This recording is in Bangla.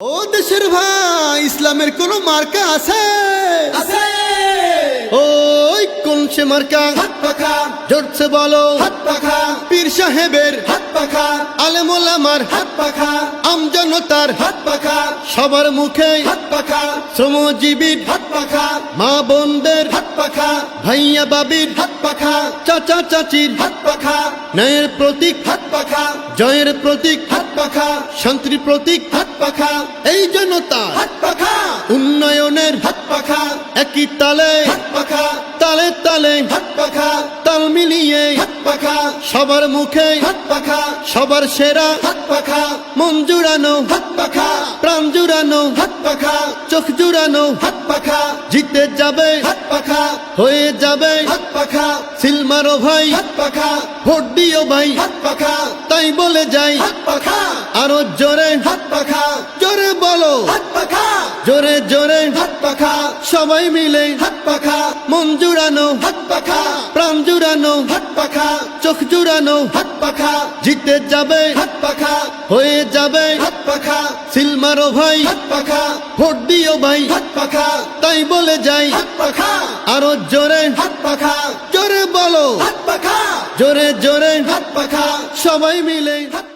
ও দেশের ভাই ইসলামের কোন মার্কা আছে ওই কোন সে মার্কা হাত পাখা জোরছে বলো হাত পাখা পীর সাহেবের হাত পাখা আলেমোলামার হাত পাখা আমজনতার হাত পাখা সবার মুখে হাত পাখা শ্রমজীবীর হাত পাখা মা বোনদের হাত পাখা ভাইয়া বাবির হাত পাখা চাচা চাচির হাত পাখা ন্যায়ের প্রতীক হাত পাখা জয়ের প্রতীক হাত পাখা শান্তির প্রতীক হাত পাখা এই জনতা। হাত পাখা উন্নয়নের হাত পাখা একই তালে তালে তালে তাল মিলিয়ে সবার মুখে সবার সেরা মন জুড়ানো প্রাণ জুড়ানো চোখ জুড়ানো জিতে যাবে হয়ে যাবে সিলমারো ভাই হাত পাখা ভোট দিও ভাই হাত পাখা তাই বলে যাই হাত পাখা আরও জোরে জোরে বলো জোরে জোরে হাত পাখা সবাই মিলে হাত পাখা মন জুড়ানো হাত পাখা প্রাণ জুড়ানো হাত পাখা চোখ জুড়ানো হাত পাখা জিতে যাবে হাত পাখা হয়ে যাবে হাত পাখা সিলমারো ভাই হাত পাখা ভোট দিও ভাই হাত পাখা তাই বলে যাই হাত পাখা আরও জোরে হাত পাখা জোরে বলো হাত পাখা জোরে জোরে হাত পাখা সবাই মিলে হাত